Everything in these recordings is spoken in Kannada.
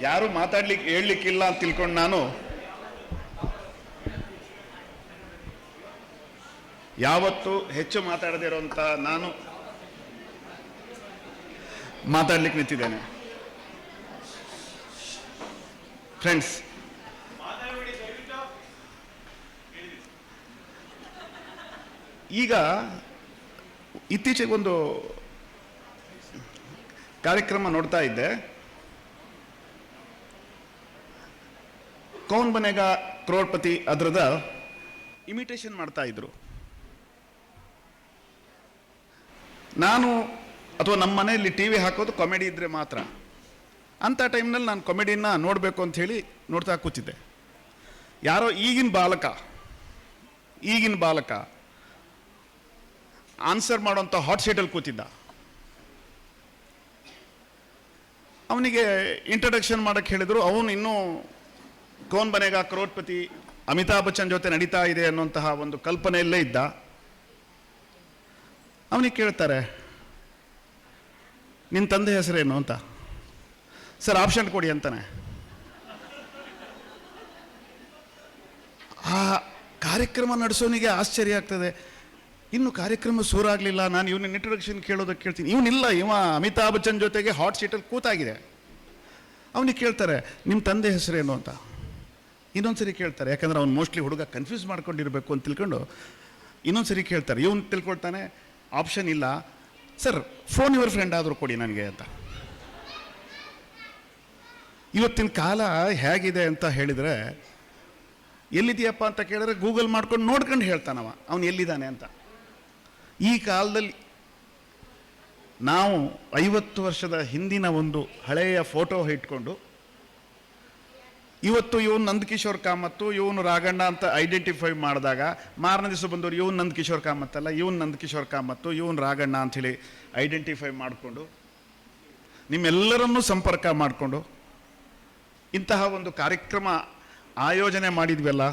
ಯಾರು ಮಾತಾಡ್ಲಿಕ್ಕೆ ಹೇಳಲಿಕ್ಕಿಲ್ಲ ಅಂತ ತಿಳ್ಕೊಂಡು ನಾನು ಯಾವತ್ತು ಹೆಚ್ಚು ಮಾತಾಡದೇ ಇರುವಂತ ನಾನು ಮಾತಾಡ್ಲಿಕ್ಕೆ ನಿಂತಿದ್ದೇನೆ. ಫ್ರೆಂಡ್ಸ್ ಈಗ ಇತ್ತೀಚೆಗೊಂದು ಕಾರ್ಯಕ್ರಮ ನೋಡ್ತಾ ಇದ್ದೆ. ಕೌನ್ ಬನೆಗ ಕ್ರೋಡ್ಪತಿ ಅದರದ ಇಮಿಟೇಷನ್ ಮಾಡ್ತಾ ಇದ್ರು. ನಾನು ಅಥವಾ ನಮ್ಮ ಮನೆಯಲ್ಲಿ ಟಿ ವಿ ಹಾಕೋದು ಕಾಮಿಡಿ ಇದ್ದರೆ ಮಾತ್ರ. ಅಂಥ ಟೈಮ್ನಲ್ಲಿ ನಾನು ಕಾಮಿಡಿಯನ್ನ ನೋಡಬೇಕು ಅಂತ ಹೇಳಿ ನೋಡ್ತಾ ಕೂತಿದ್ದೆ. ಯಾರೋ ಈಗಿನ ಬಾಲಕ ಈಗಿನ ಬಾಲಕ ಆನ್ಸರ್ ಮಾಡೋಂಥ ಹಾಟ್ ಸೀಟಲ್ಲಿ ಕೂತಿದ್ದ. ಅವನಿಗೆ ಇಂಟ್ರಡಕ್ಷನ್ ಮಾಡೋಕ್ಕೆ ಹೇಳಿದರು, ಅವನು ಇನ್ನೂ ಕೌನ್ ಬನೆಗ ಕರೋಡ್ಪತಿ ಅಮಿತಾಬ್ ಬಚ್ಚನ್ ಜೊತೆ ನಡೀತಾ ಇದೆ ಅನ್ನುವಂತಹ ಒಂದು ಕಲ್ಪನೆಯಲ್ಲೇ ಇದ್ದ. ಅವನಿಗೆ ಕೇಳ್ತಾರೆ ನಿನ್ನ ತಂದೆ ಹೆಸರೇನು ಅಂತ? ಸರ್, ಆಪ್ಷನ್ ಕೊಡಿ ಅಂತಾನೆ. ಆ ಕಾರ್ಯಕ್ರಮ ನಡೆಸೋನಿಗೆ ಆಶ್ಚರ್ಯ ಆಗ್ತದೆ. ಇನ್ನು ಕಾರ್ಯಕ್ರಮ ಸೂರಾಗಲಿಲ್ಲ ನಾನು ಇವನ ಇಂಟ್ರೊಡಕ್ಷನ್ ಕೇಳೋದಕ್ಕೆ ಕೇಳ್ತೀನಿ. ಇವನಿಲ್ಲ, ಇವ ಅಮಿತಾಬ್ ಬಚ್ಚನ್ ಜೊತೆಗೆ ಹಾಟ್ ಸೀಟಲ್ಲಿ ಕೂತಾಗಿದೆ. ಅವನಿಗೆ ಕೇಳ್ತಾರೆ ನಿಮ್ಮ ತಂದೆ ಹೆಸರೇನು ಅಂತ? ಇನ್ನೊಂದ್ಸರಿ ಕೇಳ್ತಾರೆ, ಯಾಕಂದ್ರೆ ಅವ್ನು ಮೋಸ್ಟ್ಲಿ ಹುಡುಗ ಕನ್ಫ್ಯೂಸ್ ಮಾಡ್ಕೊಂಡಿರ್ಬೇಕು ಅಂತ ತಿಳ್ಕೊಂಡು ಇನ್ನೊಂದ್ಸರಿ ಕೇಳ್ತಾರೆ, ಇವನು ತಿಳ್ಕೊಳ್ತಾನೆ ಆಪ್ಷನ್ ಇಲ್ಲ. ಸರ್ ಫೋನ್ ಯುವರ್ ಫ್ರೆಂಡ್ ಆದರೂ ಕೊಡಿ ನನಗೆ ಅಂತ. ಇವತ್ತಿನ ಕಾಲ ಹೇಗಿದೆ ಅಂತ ಹೇಳಿದರೆ ಎಲ್ಲಿದೆಯಪ್ಪ ಅಂತ ಕೇಳಿದ್ರೆ ಗೂಗಲ್ ಮಾಡ್ಕೊಂಡು ನೋಡ್ಕೊಂಡು ಹೇಳ್ತಾನವ ಅವನು ಎಲ್ಲಿದ್ದಾನೆ ಅಂತ. ಈ ಕಾಲದಲ್ಲಿ ನಾವು ಐವತ್ತು ವರ್ಷದ ಹಿಂದಿನ ಒಂದು ಹಳೆಯ ಫೋಟೋ ಇಟ್ಕೊಂಡು ಇವತ್ತು ಇವನು ನಂದಕಿಶೋರ್ ಕಾಮತ್ತು, ಇವನು ರಾಗಣ್ಣ ಅಂತ ಐಡೆಂಟಿಫೈ ಮಾಡಿದಾಗ ಮಾರನೇ ದಿವಸ ಬಂದವರು ಇವನು ನಂದಕಿಶೋರ್ ಕಾಮತ್ತಲ್ಲ, ಇವನು ನಂದಕಿಶೋರ್ ಕಾಮತ್ತು, ಇವನು ರಾಗಣ್ಣ ಅಂಥೇಳಿ ಐಡೆಂಟಿಫೈ ಮಾಡಿಕೊಂಡು ನಿಮ್ಮೆಲ್ಲರನ್ನೂ ಸಂಪರ್ಕ ಮಾಡಿಕೊಂಡು ಇಂತಹ ಒಂದು ಕಾರ್ಯಕ್ರಮ ಆಯೋಜನೆ ಮಾಡಿದ್ವಲ್ಲ.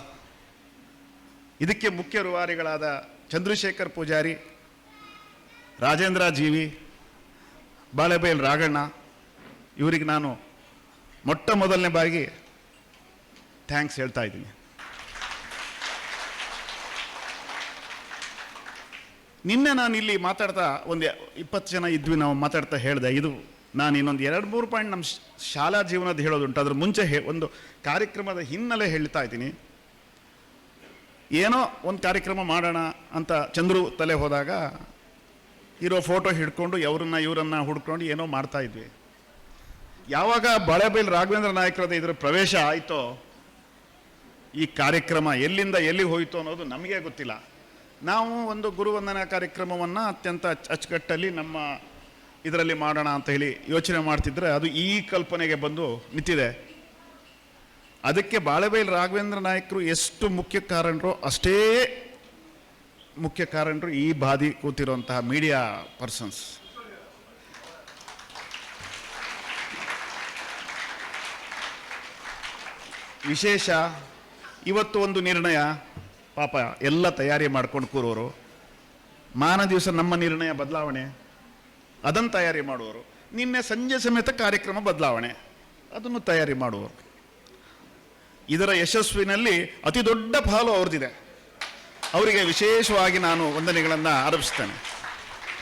ಇದಕ್ಕೆ ಮುಖ್ಯ ರೂವಾರಿಗಳಾದ ಚಂದ್ರಶೇಖರ್ ಪೂಜಾರಿ, ರಾಜೇಂದ್ರ ಜೀವಿ, ಬಾಳೆಬೈಲ್ ರಾಗಣ್ಣ, ಇವರಿಗೆ ನಾನು ಮೊಟ್ಟ ಮೊದಲನೇ ಬಾರಿಗೆ ಥ್ಯಾಂಕ್ಸ್ ಹೇಳ್ತಾ ಇದ್ದೀನಿ. ನಿನ್ನೆ ನಾನು ಇಲ್ಲಿ ಮಾತಾಡ್ತಾ ಒಂದು ಇಪ್ಪತ್ತು ಜನ ಇದ್ವಿ, ನಾವು ಮಾತಾಡ್ತಾ ಹೇಳಿದೆ, ಇದು ನಾನು ಇನ್ನೊಂದು ಎರಡು ಮೂರು ಪಾಯಿಂಟ್ ನಮ್ಮ ಶಾಲಾ ಜೀವನದ ಹೇಳೋದುಂಟು ಅದ್ರ ಮುಂಚೆ ಹೇ, ಒಂದು ಕಾರ್ಯಕ್ರಮದ ಹಿನ್ನೆಲೆ ಹೇಳ್ತಾ ಇದ್ದೀನಿ. ಏನೋ ಒಂದು ಕಾರ್ಯಕ್ರಮ ಮಾಡೋಣ ಅಂತ ಚಂದ್ರು ತಲೆ ಹೋದಾಗ ಇರೋ ಫೋಟೋ ಹಿಡ್ಕೊಂಡು ಅವ್ರನ್ನ ಇವರನ್ನ ಹುಡ್ಕೊಂಡು ಏನೋ ಮಾಡ್ತಾ ಇದ್ವಿ. ಯಾವಾಗ ಬಳೆಬೈಲ್ ರಾಘವೇಂದ್ರ ನಾಯಕರದ ಇದರ ಪ್ರವೇಶ ಆಯಿತೋ ಈ ಕಾರ್ಯಕ್ರಮ ಎಲ್ಲಿಂದ ಎಲ್ಲಿ ಹೋಯಿತು ಅನ್ನೋದು ನಮಗೆ ಗೊತ್ತಿಲ್ಲ. ನಾವು ಒಂದು ಗುರುವಂದನಾ ಕಾರ್ಯಕ್ರಮವನ್ನು ಅತ್ಯಂತ ಅಚ್- ಅಚ್ಚುಕಟ್ಟಲ್ಲಿ ನಮ್ಮ ಇದರಲ್ಲಿ ಮಾಡೋಣ ಅಂತ ಹೇಳಿ ಯೋಚನೆ ಮಾಡ್ತಿದ್ರೆ ಅದು ಈ ಕಲ್ಪನೆಗೆ ಬಂದು ನಿಂತಿದೆ. ಅದಕ್ಕೆ ಬಾಳೆಬೈಲ್ ರಾಘವೇಂದ್ರ ನಾಯಕರು ಎಷ್ಟು ಮುಖ್ಯ ಕಾರಣರು ಅಷ್ಟೇ ಮುಖ್ಯ ಕಾರಣರು ಈ ಬಾದಿ ಕೂತಿರುವಂತಹ ಮೀಡಿಯಾ ಪರ್ಸನ್ಸ್ ವಿಶೇಷ ಇವತ್ತು ಒಂದು ನಿರ್ಣಯ. ಪಾಪ ಎಲ್ಲ ತಯಾರಿ ಮಾಡ್ಕೊಂಡು ಕೂರೋರು. ಮಾನ ದಿವಸ ನಮ್ಮ ನಿರ್ಣಯ ಬದಲಾವಣೆ. ಅದನ್ನು ತಯಾರಿ ಮಾಡುವವರು. ನಿನ್ನೆ ಸಂಜೆ ಸಮೇತ ಕಾರ್ಯಕ್ರಮ ಬದಲಾವಣೆ. ಅದನ್ನು ತಯಾರಿ ಮಾಡುವವರು. ಇದರ ಯಶಸ್ವಿನಲ್ಲಿ ಅತಿ ದೊಡ್ಡ ಪಾಲು ಅವ್ರದ್ದಿದೆ. ಅವರಿಗೆ ವಿಶೇಷವಾಗಿ ನಾನು ವಂದನೆಗಳನ್ನು ಆರಂಭಿಸ್ತೇನೆ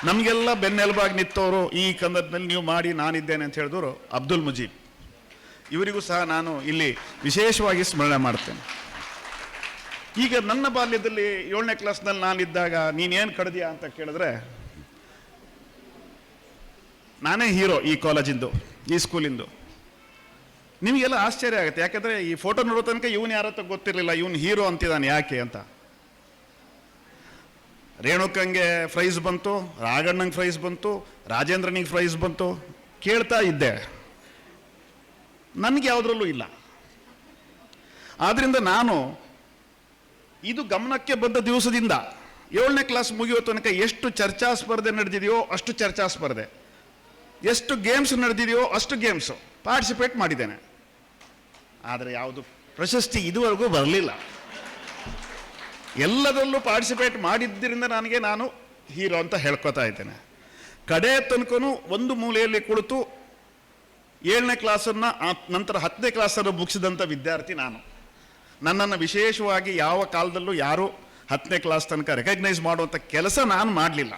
ನಮಗೆಲ್ಲ ಬೆನ್ನೆಲುಬಾಗಿ ನಿಂತವರು ಈ ಕಂದದಲ್ಲಿ ನೀವು ಮಾಡಿ ನಾನಿದ್ದೇನೆ ಅಂತ ಹೇಳಿದವರು ಅಬ್ದುಲ್ ಮುಜೀಬ್. ಇವರಿಗೂ ಸಹ ನಾನು ಇಲ್ಲಿ ವಿಶೇಷವಾಗಿ ಸ್ಮರಣೆ ಮಾಡ್ತೇನೆ. ಈಗ ನನ್ನ ಬಾಲ್ಯದಲ್ಲಿ ಏಳನೇ ಕ್ಲಾಸ್ನಲ್ಲಿ ನಾನಿದ್ದಾಗ ನೀನೇನು ಕಡ್ದಿಯಾ ಅಂತ ಕೇಳಿದ್ರೆ, ನಾನೇ ಹೀರೋ ಈ ಕಾಲೇಜಿಂದು, ಈ ಸ್ಕೂಲಿಂದು. ನಿಮಗೆಲ್ಲ ಆಶ್ಚರ್ಯ ಆಗುತ್ತೆ, ಯಾಕಂದರೆ ಈ ಫೋಟೋ ನೋಡೋ ತನಕ ಇವನು ಯಾರತ್ತ ಗೊತ್ತಿರಲಿಲ್ಲ, ಇವನು ಹೀರೋ ಅಂತಿದ್ದಾನೆ ಯಾಕೆ ಅಂತ. ರೇಣುಕಂಗೆ ಪ್ರೈಸ್ ಬಂತು ರಾಗಣ್ಣಂಗೆ ಪ್ರೈಸ್ ಬಂತು, ರಾಜೇಂದ್ರನಿಗೆ ಪ್ರೈಸ್ ಬಂತು, ಕೇಳ್ತಾ ಇದ್ದೆ. ನನಗೆ ಯಾವುದ್ರಲ್ಲೂ ಇಲ್ಲ. ಆದ್ದರಿಂದ ನಾನು ಇದು ಗಮನಕ್ಕೆ ಬಂದ ದಿವಸದಿಂದ ಏಳನೇ ಕ್ಲಾಸ್ ಮುಗಿಯೋ ತನಕ ಎಷ್ಟು ಚರ್ಚಾ ಸ್ಪರ್ಧೆ ನಡೆದಿದೆಯೋ ಅಷ್ಟು ಚರ್ಚಾ ಸ್ಪರ್ಧೆ. ಎಷ್ಟು ಗೇಮ್ಸ್ ನಡೆದಿದೆಯೋ ಅಷ್ಟು ಗೇಮ್ಸು ಪಾರ್ಟಿಸಿಪೇಟ್ ಮಾಡಿದ್ದೇನೆ. ಆದರೆ ಯಾವುದು ಪ್ರಶಸ್ತಿ ಇದುವರೆಗೂ ಬರಲಿಲ್ಲ. ಎಲ್ಲದರಲ್ಲೂ ಪಾರ್ಟಿಸಿಪೇಟ್ ಮಾಡಿದ್ದರಿಂದ ನನಗೆ ನಾನು ಹೀರೋ ಅಂತ ಹೇಳ್ಕೊತಾ ಇದ್ದೇನೆ. ಕಡೆ ತನಕನೂ ಒಂದು ಮೂಲೆಯಲ್ಲಿ ಕುಳಿತು ಏಳನೇ ಕ್ಲಾಸನ್ನು ನಂತರ ಹತ್ತನೇ ಕ್ಲಾಸನ್ನು ಮುಗಿಸಿದಂಥ ವಿದ್ಯಾರ್ಥಿ ನಾನು. ನನ್ನನ್ನು ವಿಶೇಷವಾಗಿ ಯಾವ ಕಾಲದಲ್ಲೂ ಯಾರೂ ಹತ್ತನೇ ಕ್ಲಾಸ್ ತನಕ ರೆಕಗ್ನೈಸ್ ಮಾಡುವಂಥ ಕೆಲಸ ನಾನು ಮಾಡಲಿಲ್ಲ.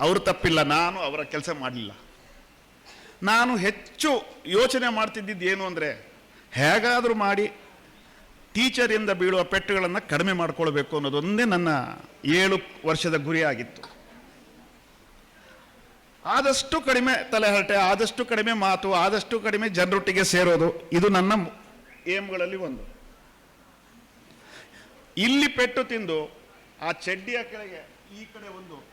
ಅವರು ತಪ್ಪಿಲ್ಲ, ನಾನು ಅವರ ಕೆಲಸ ಮಾಡಲಿಲ್ಲ. ನಾನು ಹೆಚ್ಚು ಯೋಚನೆ ಮಾಡ್ತಿದ್ದಿದ್ದು ಏನು ಅಂದರೆ, ಹೇಗಾದರೂ ಮಾಡಿ ಟೀಚರಿಂದ ಬೀಳುವ ಪೆಟ್ಟುಗಳನ್ನು ಕಡಿಮೆ ಮಾಡಿಕೊಳ್ಬೇಕು ಅನ್ನೋದೊಂದೇ ನನ್ನ ಏಳು ವರ್ಷದ ಗುರಿಯಾಗಿತ್ತು ಆದಷ್ಟು ಕಡಿಮೆ ತಲೆಹರಟೆ, ಆದಷ್ಟು ಕಡಿಮೆ ಮಾತು, ಆದಷ್ಟು ಕಡಿಮೆ ಜನರೊಟ್ಟಿಗೆ ಸೇರೋದು, ಇದು ನನ್ನ ಏಮ್ಗಳಲ್ಲಿ ಒಂದು. ಇಲ್ಲಿ ಪೆಟ್ಟು ತಿಂದು, ಆ ಚಡ್ಡಿಯ ಕೆಳಗೆ ಈ ಕಡೆ ಒಂದು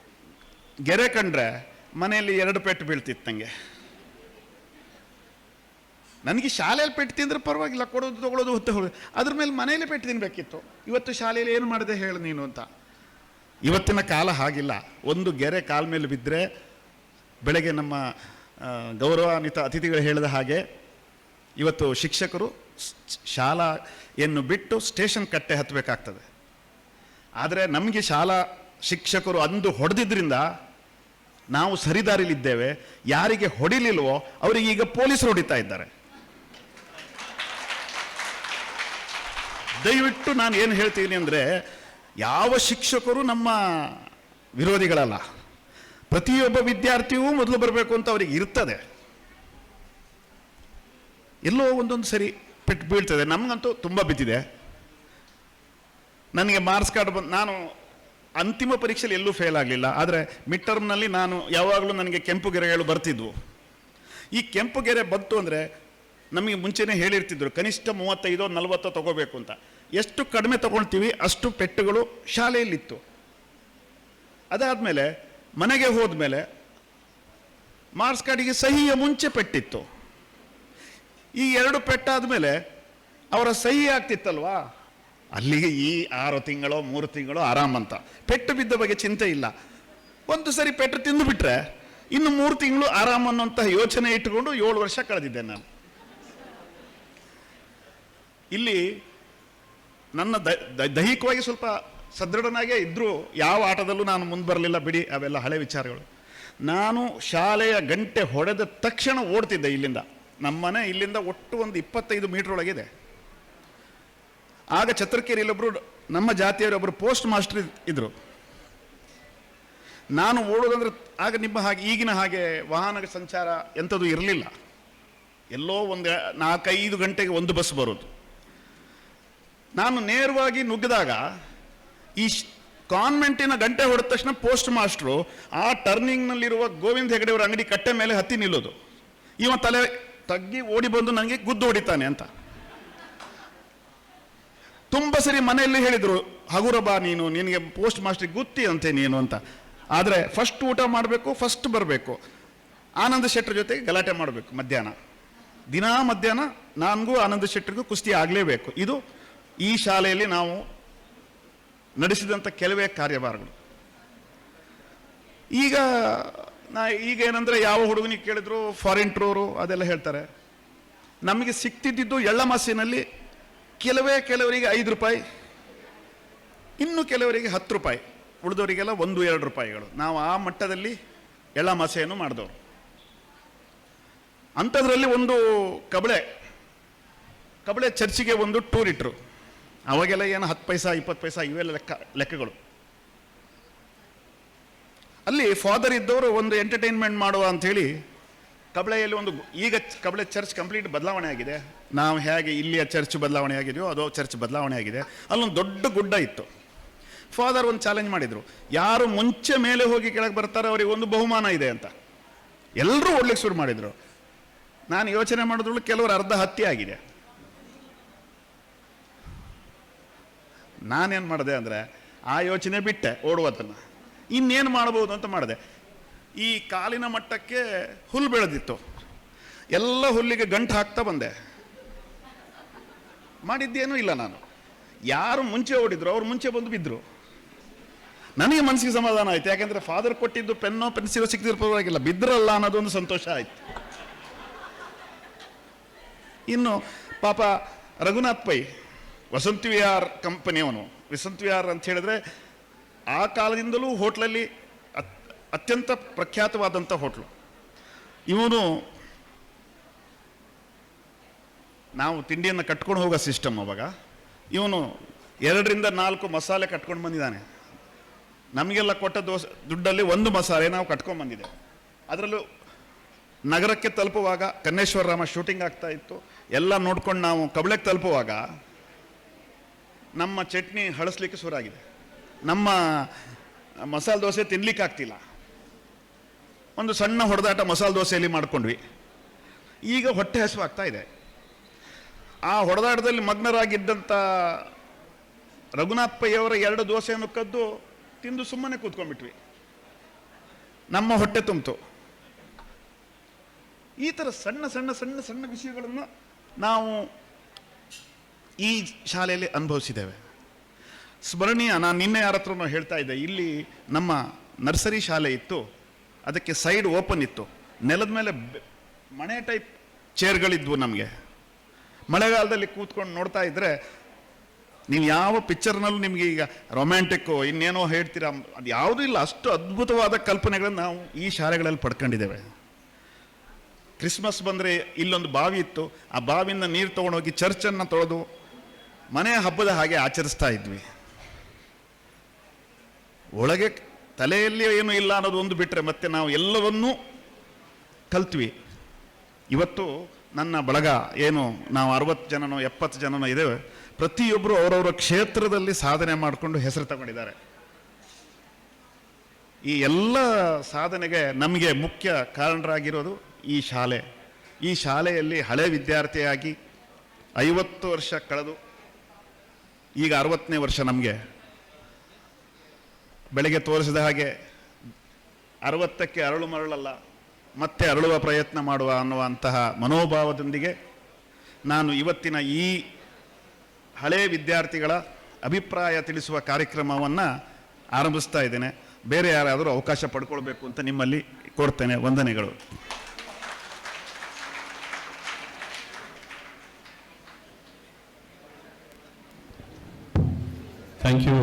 ಗೆರೆ ಕಂಡ್ರೆ ಮನೆಯಲ್ಲಿ ಎರಡು ಪೆಟ್ಟು ಬೀಳ್ತಿತ್ತು ನನಗೆ ನನಗೆ ಶಾಲೆಯಲ್ಲಿ ಪೆಟ್ಟು ತಿಂದ್ರೆ ಪರವಾಗಿಲ್ಲ, ಕೊಡೋದು ತಗೊಳ್ಳೋದು ಹೊತ್ತು ಹೋಗೋದು. ಅದ್ರ ಮೇಲೆ ಮನೆಯಲ್ಲಿ ಪೆಟ್ಟು ತಿನ್ಬೇಕಿತ್ತು. ಇವತ್ತು ಶಾಲೆಯಲ್ಲಿ ಏನು ಮಾಡಿದೆ ಹೇಳು ನೀನು ಅಂತ. ಇವತ್ತಿನ ಕಾಲ ಹಾಗಿಲ್ಲ. ಒಂದು ಗೆರೆ ಕಾಲ ಮೇಲೆ ಬಿದ್ದರೆ ಬೆಳಗ್ಗೆ ನಮ್ಮ ಗೌರವಾನ್ವಿತ ಅತಿಥಿಗಳು ಹೇಳಿದ ಹಾಗೆ ಇವತ್ತು ಶಿಕ್ಷಕರು ಶಾಲೆಯನ್ನು ಬಿಟ್ಟು ಸ್ಟೇಷನ್ ಕಟ್ಟೆ ಹತ್ತಬೇಕಾಗ್ತದೆ. ಆದರೆ ನಮಗೆ ಶಾಲಾ ಶಿಕ್ಷಕರು ಅಂದು ಹೊಡೆದಿದ್ದರಿಂದ ನಾವು ಸರಿದಾರಿಲಿದ್ದೇವೆ ಯಾರಿಗೆ ಹೊಡಿಲಿಲ್ವೋ ಅವರಿಗೆ ಈಗ ಪೊಲೀಸರು ಹೊಡಿತಾ ಇದ್ದಾರೆ. ದಯವಿಟ್ಟು ನಾನು ಏನು ಹೇಳ್ತೀನಿ ಅಂದರೆ ಯಾವ ಶಿಕ್ಷಕರು ನಮ್ಮ ವಿರೋಧಿಗಳಲ್ಲ. ಪ್ರತಿಯೊಬ್ಬ ವಿದ್ಯಾರ್ಥಿಯೂ ಮೊದಲು ಬರಬೇಕು ಅಂತ ಅವರಿಗೆ ಇರ್ತದೆ. ಎಲ್ಲೋ ಒಂದೊಂದು ಸರಿ ಪೆಟ್ಟು ಬೀಳ್ತದೆ. ನಮಗಂತೂ ತುಂಬ ಬಿದ್ದಿದೆ. ನನಗೆ ಮಾರ್ಕ್ಸ್ ಕಾರ್ಡ್ ಬಂದು, ನಾನು ಅಂತಿಮ ಪರೀಕ್ಷೆಯಲ್ಲಿ ಎಲ್ಲೂ ಫೇಲ್ ಆಗಲಿಲ್ಲ. ಆದರೆ ಮಿಡ್ ಟರ್ಮ್ನಲ್ಲಿ ನಾನು ಯಾವಾಗಲೂ ನನಗೆ ಕೆಂಪು ಗೆರೆಗಳು ಬರ್ತಿದ್ವು. ಈ ಕೆಂಪು ಗೆರೆ ಬಂತು ಅಂದರೆ ನಮಗೆ ಮುಂಚೆನೇ ಹೇಳಿರ್ತಿದ್ರು, ಕನಿಷ್ಠ ಮೂವತ್ತೈದೋ ನಲವತ್ತೋ ತಗೋಬೇಕು ಅಂತ. ಎಷ್ಟು ಕಡಿಮೆ ತಗೊಳ್ತೀವಿ ಅಷ್ಟು ಪೆಟ್ಟುಗಳು ಶಾಲೆಯಲ್ಲಿತ್ತು. ಅದಾದಮೇಲೆ ಮನೆಗೆ ಹೋದ್ಮೇಲೆ ಮಾರ್ಕ್ಸ್ ಕಾರ್ಡಿಗೆ ಸಹಿಯ ಮುಂಚೆ ಪೆಟ್ಟಿತ್ತು. ಈ ಎರಡು ಪೆಟ್ಟಾದ್ಮೇಲೆ ಅವರ ಸಹಿ ಆಗ್ತಿತ್ತಲ್ವಾ? ಅಲ್ಲಿಗೆ ಈ ಆರು ತಿಂಗಳೋ, ಮೂರು ತಿಂಗಳೋ ಆರಾಮಂತ ಪೆಟ್ಟು ಬಿದ್ದ ಬಗ್ಗೆ ಚಿಂತೆ ಇಲ್ಲ. ಒಂದು ಸರಿ ಪೆಟ್ಟು ತಿಂದು ಬಿಟ್ರೆ ಇನ್ನು ಮೂರು ತಿಂಗಳು ಆರಾಮ್ ಅನ್ನೋಂತಹ ಯೋಚನೆ ಇಟ್ಟುಕೊಂಡು ಏಳು ವರ್ಷ ಕಳೆದಿದ್ದೆ ನಾನು. ಇಲ್ಲಿ ನನ್ನ ದೈಹಿಕವಾಗಿ ಸ್ವಲ್ಪ ಸದೃಢನಾಗೇ ಇದ್ದರೂ ಯಾವ ಆಟದಲ್ಲೂ ನಾನು ಮುಂದೆ ಬರಲಿಲ್ಲ ಬಿಡಿ, ಅವೆಲ್ಲ ಹಳೆ ವಿಚಾರಗಳು. ನಾನು ಶಾಲೆಯ ಗಂಟೆ ಹೊಡೆದ ತಕ್ಷಣ ಓಡ್ತಿದ್ದೆ ಇಲ್ಲಿಂದ. ನಮ್ಮನೆ ಇಲ್ಲಿಂದ ಒಟ್ಟು ಒಂದು ಇಪ್ಪತ್ತೈದು ಮೀಟರ್ ಒಳಗಿದೆ. ಆಗ ಛತ್ರಕೇರಿಯಲ್ಲೊಬ್ಬರು ನಮ್ಮ ಜಾತಿಯವರೊಬ್ಬರು ಪೋಸ್ಟ್ ಮಾಸ್ಟರ್ ಇದ್ದರು ನಾನು ಓಡೋದಂದ್ರೆ ಆಗ ನಿಮ್ಮ ಹಾಗೆ, ಈಗಿನ ಹಾಗೆ ವಾಹನ ಸಂಚಾರ ಎಂಥದ್ದು ಇರಲಿಲ್ಲ. ಎಲ್ಲೋ ಒಂದು ನಾಲ್ಕೈದು ಗಂಟೆಗೆ ಒಂದು ಬಸ್ ಬರೋದು. ನಾನು ನೇರವಾಗಿ ನುಗ್ಗಿದಾಗ ಈ ಕಾನ್ವೆಂಟಿನ ಗಂಟೆ ಹೊಡೆದ ತಕ್ಷಣ ಪೋಸ್ಟ್ ಮಾಸ್ಟ್ರು ಆ ಟರ್ನಿಂಗ್ನಲ್ಲಿರುವ ಗೋವಿಂದ ಹೆಗಡೆಯವರ ಅಂಗಡಿ ಕಟ್ಟೆ ಮೇಲೆ ಹತ್ತಿ ನಿಲ್ಲೋದು. ಇವ ತಲೆ ತಗ್ಗಿ ಓಡಿ ಬಂದು ನನಗೆ ಗುದ್ದು ಹೊಡಿತಾನೆ ಅಂತ. ತುಂಬ ಸರಿ ಮನೆಯಲ್ಲಿ ಹೇಳಿದರು ಹಗುರ ಬಾ ನೀನು, ನಿನಗೆ ಪೋಸ್ಟ್ ಮಾಸ್ಟ್ರಿಗೆ ಗುತ್ತಿ ಅಂತೆ ನೀನು ಅಂತ. ಆದರೆ ಫಸ್ಟ್ ಊಟ ಮಾಡಬೇಕು, ಫಸ್ಟ್ ಬರಬೇಕು. ಆನಂದ ಶೆಟ್ಟರ್ ಜೊತೆಗೆ ಗಲಾಟೆ ಮಾಡಬೇಕು ಮಧ್ಯಾಹ್ನ. ದಿನಾ ಮಧ್ಯಾಹ್ನ, ನನಗೂ ಆನಂದ ಶೆಟ್ಟರಿಗೂ ಕುಸ್ತಿ ಆಗಲೇಬೇಕು. ಇದು ಈ ಶಾಲೆಯಲ್ಲಿ ನಾವು ನಡೆಸಿದಂಥ ಕೆಲವೇ ಕಾರ್ಯಭಾರಗಳು. ಈಗ ನಾ ಈಗ ಏನಂದರೆ ಯಾವ ಹುಡುಗನಿಗೆ ಕೇಳಿದ್ರು ಫಾರಿನ್ ಟ್ರೋರು ಅದೆಲ್ಲ ಹೇಳ್ತಾರೆ. ನಮಗೆ ಸಿಕ್ತಿದ್ದಿದ್ದು ಎಳ್ಳಮಾಸಿನಲ್ಲಿ ಕೆಲವೇ ಕೆಲವರಿಗೆ ಐದು ರೂಪಾಯಿ, ಇನ್ನು ಕೆಲವರಿಗೆ ಹತ್ತು ರೂಪಾಯಿ, ಉಳಿದವರಿಗೆಲ್ಲ ಒಂದು, ಎರಡು ರೂಪಾಯಿಗಳು. ನಾವು ಆ ಮಟ್ಟದಲ್ಲಿ ಎಳ್ಳಮಾಸೆಯನ್ನು ಮಾಡಿದವರು. ಅಂಥದ್ರಲ್ಲಿ ಒಂದು ಕಬಳೆ ಕಬಳೆ ಚರ್ಚಿಗೆ ಒಂದು ಟೂರ್ ಇಟ್ಟರು ಅವಾಗೆಲ್ಲ ಏನು ಹತ್ತು ಪೈಸಾ, ಇಪ್ಪತ್ತು ಪೈಸಾ ಇವೆಲ್ಲ ಲೆಕ್ಕ, ಲೆಕ್ಕಗಳು. ಅಲ್ಲಿ ಫಾದರ್ ಇದ್ದವರು ಒಂದು ಎಂಟರ್ಟೈನ್ಮೆಂಟ್ ಮಾಡುವ ಅಂಥೇಳಿ ಕಬಳೆಯಲ್ಲಿ ಒಂದು ಈಗ ಕಬಳೆ ಚರ್ಚ್ ಕಂಪ್ಲೀಟ್ ಬದಲಾವಣೆ ಆಗಿದೆ. ನಾವು ಹೇಗೆ ಇಲ್ಲಿಯ ಚರ್ಚ್ ಬದಲಾವಣೆ ಆಗಿದೆಯೋ ಅದು ಚರ್ಚ್ ಬದಲಾವಣೆ ಆಗಿದೆ. ಅಲ್ಲೊಂದು ದೊಡ್ಡ ಗುಡ್ಡ ಇತ್ತು. ಫಾದರ್ ಒಂದು ಚಾಲೆಂಜ್ ಮಾಡಿದರು. ಯಾರು ಮುಂಚೆ ಮೇಲೆ ಹೋಗಿ ಕೆಳಗೆ ಬರ್ತಾರೋ ಅವರಿಗೆ ಒಂದು ಬಹುಮಾನ ಇದೆ ಅಂತ. ಎಲ್ಲರೂ ಓಡ್ಲಿಕ್ಕೆ ಶುರು ಮಾಡಿದರು. ನಾನು ಯೋಚನೆ ಮಾಡಿದ್ರು ಕೆಲವರು ಅರ್ಧ ಹತ್ಯೆ ಆಗಿದೆ. ನಾನೇನು ಮಾಡಿದೆ ಅಂದರೆ ಆ ಯೋಚನೆ ಬಿಟ್ಟೆ ಓಡುವುದನ್ನು. ಇನ್ನೇನು ಮಾಡ್ಬೋದು ಅಂತ ಮಾಡಿದೆ. ಈ ಕಾಲಿನ ಮಟ್ಟಕ್ಕೆ ಹುಲ್ಲು ಬೆಳೆದಿತ್ತು. ಎಲ್ಲ ಹುಲ್ಲಿಗೆ ಗಂಟು ಹಾಕ್ತಾ ಬಂದೆ. ಮಾಡಿದ್ದೇನೂ ಇಲ್ಲ ನಾನು. ಯಾರು ಮುಂಚೆ ಓಡಿದ್ರು ಅವ್ರು ಮುಂಚೆ ಬಂದು ಬಿದ್ದರು ನನಗೆ ಮನಸ್ಸಿಗೆ ಸಮಾಧಾನ ಆಯ್ತು. ಯಾಕೆಂದರೆ ಫಾದರ್ ಕೊಟ್ಟಿದ್ದು ಪೆನ್ನೋ ಪೆನ್ಸಿಲೋ ಸಿಕ್ತಿರೋ ಪರವಾಗಿಲ್ಲ. ಬಿದ್ರಲ್ಲ ಅನ್ನೋದೊಂದು ಸಂತೋಷ ಆಯ್ತು. ಇನ್ನು ಪಾಪ ರಘುನಾಥ್ ಪೈ ವಸಂತ ವಿಹಾರ್ ಕಂಪನಿಯವನು ವಸಂತ ವಿಹಾರ್ ಅಂತ ಹೇಳಿದ್ರೆ ಆ ಕಾಲದಿಂದಲೂ ಹೋಟ್ಲಲ್ಲಿ ಅತ್- ಅತ್ಯಂತ ಪ್ರಖ್ಯಾತವಾದಂಥ ಹೋಟ್ಲು. ಇವನು ನಾವು ತಿಂಡಿಯನ್ನು ಕಟ್ಕೊಂಡು ಹೋಗೋ ಸಿಸ್ಟಮ್ ಅವಾಗ. ಇವನು ಎರಡರಿಂದ ನಾಲ್ಕು ಮಸಾಲೆ ಕಟ್ಕೊಂಡು ಬಂದಿದ್ದಾನೆ. ನಮಗೆಲ್ಲ ಕೊಟ್ಟ ದೋಸೆ, ದುಡ್ಡಲ್ಲಿ ಒಂದು ಮಸಾಲೆ ನಾವು ಕಟ್ಕೊಂಡು ಬಂದಿದೆ. ಅದರಲ್ಲೂ ನಗರಕ್ಕೆ ತಲುಪುವಾಗ ಕನ್ನೇಶ್ವರ ರಾಮ ಶೂಟಿಂಗ್ ಆಗ್ತಾ ಇತ್ತು. ಎಲ್ಲ ನೋಡ್ಕೊಂಡು ನಾವು ಕಬಳಕ್ಕೆ ತಲುಪುವಾಗ ನಮ್ಮ ಚಟ್ನಿ ಹಳಸ್ಲಿಕ್ಕೆ ಶುರುವಾಗಿದೆ ನಮ್ಮ ಮಸಾಲೆ ದೋಸೆ ತಿನ್ಲಿಕ್ಕೆ ಆಗ್ತಿಲ್ಲ. ಒಂದು ಸಣ್ಣ ಹೊಡೆದಾಟ ಮಸಾಲೆ ದೋಸೆಯಲ್ಲಿ ಮಾಡ್ಕೊಂಡ್ವಿ. ಈಗ ಹೊಟ್ಟೆ ಹಸಿವಾಗ್ತಾ ಇದೆ. ಆ ಹೊಡೆದಾಟದಲ್ಲಿ ಮಗ್ನರಾಗಿದ್ದಂಥ ರಘುನಾಥ್ ಪೈಯವರ ಎರಡು ದೋಸೆಯನ್ನು ಕದ್ದು ತಿಂದು ಸುಮ್ಮನೆ ಕೂತ್ಕೊಂಡ್ಬಿಟ್ವಿ. ನಮ್ಮ ಹೊಟ್ಟೆ ತುಂಬಿತು. ಈ ಥರ ಸಣ್ಣ ಸಣ್ಣ ಸಣ್ಣ ಸಣ್ಣ ವಿಷಯಗಳನ್ನು ನಾವು ಈ ಶಾಲೆಯಲ್ಲಿ ಅನುಭವಿಸಿದ್ದೇವೆ. ಸ್ಮರಣೀಯ, ನಾನು ನಿನ್ನೆ ಯಾರ ಹತ್ರನೂ ಹೇಳ್ತಾ ಇದ್ದೆ. ಇಲ್ಲಿ ನಮ್ಮ ನರ್ಸರಿ ಶಾಲೆ ಇತ್ತು. ಅದಕ್ಕೆ ಸೈಡ್ ಓಪನ್ ಇತ್ತು. ನೆಲದ ಮೇಲೆ ಮನೆ ಟೈಪ್ ಚೇರ್ಗಳಿದ್ವು ನಮಗೆ. ಮಳೆಗಾಲದಲ್ಲಿ ಕೂತ್ಕೊಂಡು ನೋಡ್ತಾ ಇದ್ದರೆ ನೀವು ಯಾವ ಪಿಕ್ಚರ್ನಲ್ಲೂ ನಿಮಗೆ ಈಗ ರೊಮ್ಯಾಂಟಿಕ್ಕು, ಇನ್ನೇನೋ ಹೇಳ್ತೀರಾ, ಅದು ಯಾವುದೂ ಇಲ್ಲ. ಅಷ್ಟು ಅದ್ಭುತವಾದ ಕಲ್ಪನೆಗಳನ್ನು ನಾವು ಈ ಶಾಲೆಗಳಲ್ಲಿ ಪಡ್ಕೊಂಡಿದ್ದೇವೆ. ಕ್ರಿಸ್ಮಸ್ ಬಂದರೆ ಇಲ್ಲೊಂದು ಬಾವಿ ಇತ್ತು. ಆ ಬಾವಿಯಿಂದ ನೀರು ತೊಗೊಂಡೋಗಿ ಚರ್ಚನ್ನು ತೊಳೆದು ಮನೆ ಹಬ್ಬದ ಹಾಗೆ ಆಚರಿಸ್ತಾ ಇದ್ವಿ. ಒಳಗೆ ತಲೆಯಲ್ಲಿ ಏನೂ ಇಲ್ಲ ಅನ್ನೋದು ಒಂದು ಬಿಟ್ಟರೆ ಮತ್ತೆ ನಾವು ಎಲ್ಲವನ್ನೂ ಕಲ್ತ್ವಿ. ಇವತ್ತು ನನ್ನ ಬಳಗ ಏನು ನಾವು ಅರವತ್ತು ಜನನೋ ಎಪ್ಪತ್ತು ಜನನೋ ಇದ್ದೇವೆ ಪ್ರತಿಯೊಬ್ಬರು ಅವರವರ ಕ್ಷೇತ್ರದಲ್ಲಿ ಸಾಧನೆ ಮಾಡಿಕೊಂಡು ಹೆಸರು ತಗೊಂಡಿದ್ದಾರೆ. ಈ ಎಲ್ಲ ಸಾಧನೆಗೆ ನಮಗೆ ಮುಖ್ಯ ಕಾರಣರಾಗಿರೋದು ಈ ಶಾಲೆ. ಈ ಶಾಲೆಯಲ್ಲಿ ಹಳೆ ವಿದ್ಯಾರ್ಥಿಯಾಗಿ ಐವತ್ತು ವರ್ಷ ಕಳೆದು ಈಗ ಅರವತ್ತನೇ ವರ್ಷ ನಮಗೆ. ಬೆಳಗ್ಗೆ ತೋರಿಸಿದ ಹಾಗೆ ಅರವತ್ತಕ್ಕೆ ಅರಳು ಮರಳಲ್ಲ, ಮತ್ತೆ ಅರಳುವ ಪ್ರಯತ್ನ ಮಾಡುವ ಅನ್ನುವಂತಹ ಮನೋಭಾವದೊಂದಿಗೆ ನಾನು ಇವತ್ತಿನ ಈ ಹಳೇ ವಿದ್ಯಾರ್ಥಿಗಳ ಅಭಿಪ್ರಾಯ ತಿಳಿಸುವ ಕಾರ್ಯಕ್ರಮವನ್ನು ಆರಂಭಿಸ್ತಾ ಇದ್ದೇನೆ. ಬೇರೆ ಯಾರಾದರೂ ಅವಕಾಶ ಪಡ್ಕೊಳ್ಬೇಕು ಅಂತ ನಿಮ್ಮಲ್ಲಿ ಕೊಡ್ತೇನೆ ವಂದನೆಗಳು. Thank you